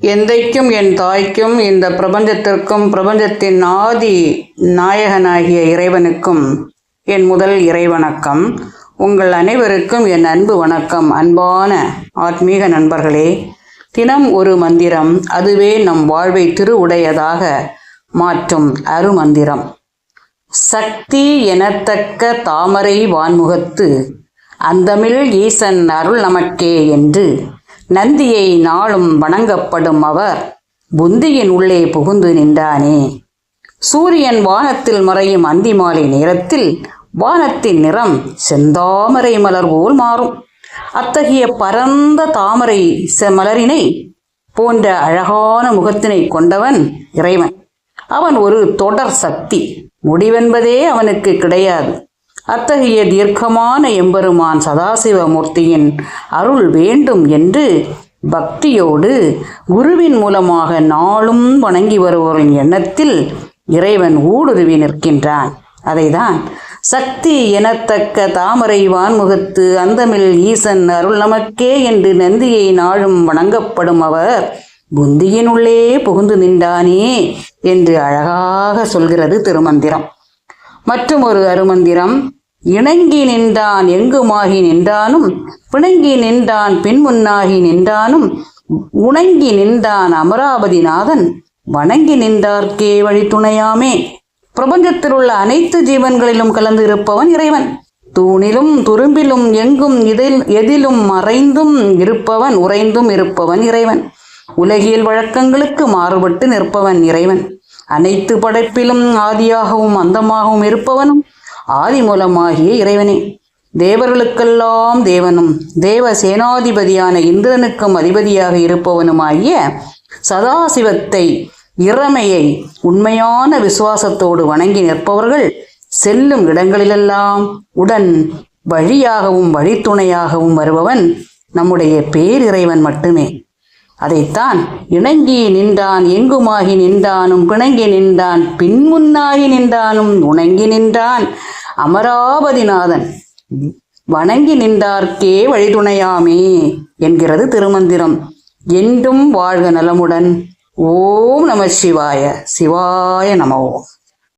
எந்தைக்கும் என் தாய்க்கும் இந்த பிரபஞ்சத்திற்கும் பிரபஞ்சத்தின் ஆதி நாயகனாகிய இறைவனுக்கும் என் முதல் இறைவணக்கம். உங்கள் அனைவருக்கும் என் அன்பு வணக்கம். அன்பான ஆத்மீக நண்பர்களே தினம் ஒரு மந்திரம் அதுவே நம் வாழ்வை திருவுடையதாக மாற்றும் அருமந்திரம். சக்தி எனத்தக்க தாமரை வான்முகத்து அந்தமிழ் ஈசன் அருள் நமக்கே என்று நந்தியை நாளும் வணங்கப்படும் அவர். புந்தியின் உள்ளே புகுந்து நின்றானே. சூரியன் வானத்தில் மறையும் அந்தி மாலை நேரத்தில் வானத்தின் நிறம் செந்தாமரை மலர் போல் மாறும். அத்தகைய பரந்த தாமரை மலரினை போன்ற அழகான முகத்தினை கொண்டவன் இறைவன். அவன் ஒரு தொடர் சக்தி. முடிவென்பதே அவனுக்கு கிடையாது. அத்தகைய தீர்க்கமான எம்பெருமான் சதாசிவமூர்த்தியின் அருள் வேண்டும் என்று பக்தியோடு குருவின் மூலமாக நாளும் வணங்கி வருவோரின் எண்ணத்தில் இறைவன் ஊடுருவி நிற்கின்றான். அதைதான் சக்தி எனத்தக்க தாமரை வான்முகத்து அந்தமில் ஈசன் அருள் நமக்கே என்று நந்தியை நாளும் வணங்கப்படும் அவர் புந்தியின் உள்ளே புகுந்து நின்றானே என்று அழகாக சொல்கிறது திருமந்திரம். மற்றும் ஒரு அருமந்திரம் இணங்கி நின்றான் எங்குமாகி நின்றானும்? பிணங்கி நின்றான் பின்முன்னாகி நின்றானும்? உணங்கி நின்றான் அமராவதிநாதன்? வணங்கி நின்றார்க்கே வழி துணையாமே. பிரபஞ்சத்தில் உள்ள அனைத்து ஜீவன்களிலும் கலந்து இருப்பவன் இறைவன். தூணிலும் துரும்பிலும் எங்கும் இதில் எதிலும் மறைந்தும் இருப்பவன் உறைந்தும் இருப்பவன் இறைவன். உலகியல் வழக்கங்களுக்கு மாறுபட்டு நிற்பவன் இறைவன். அனைத்து படைப்பிலும் ஆதியாகவும் அந்தமாகவும் இருப்பவனும் ஆதி மூலமாகிய இறைவனே. தேவர்களுக்கெல்லாம் தேவனும் தேவ சேனாதிபதியான இந்திரனுக்கும் அதிபதியாக இருப்பவனுமாகிய சதாசிவத்தை இறமையை உண்மையான விசுவாசத்தோடு வணங்கி நிற்பவர்கள் செல்லும் இடங்களிலெல்லாம் உடன் வழியாகவும் வழித்துணையாகவும் வருபவன் நம்முடைய பேரிறைவன் மட்டுமே. அதைத்தான் இணங்கி நின்றான் எங்குமாகி நின்றானும் பிணங்கி நின்றான் பின்முன்னாகி நின்றானும் உணங்கி நின்றான் அமராவதிநாதன். வணங்கி நின்றார்க்கே வழிதுணையாமே என்கிறது திருமந்திரம். என்றும் வாழ்க நலமுடன். ஓம் நம சிவாய. சிவாய நம ஓம்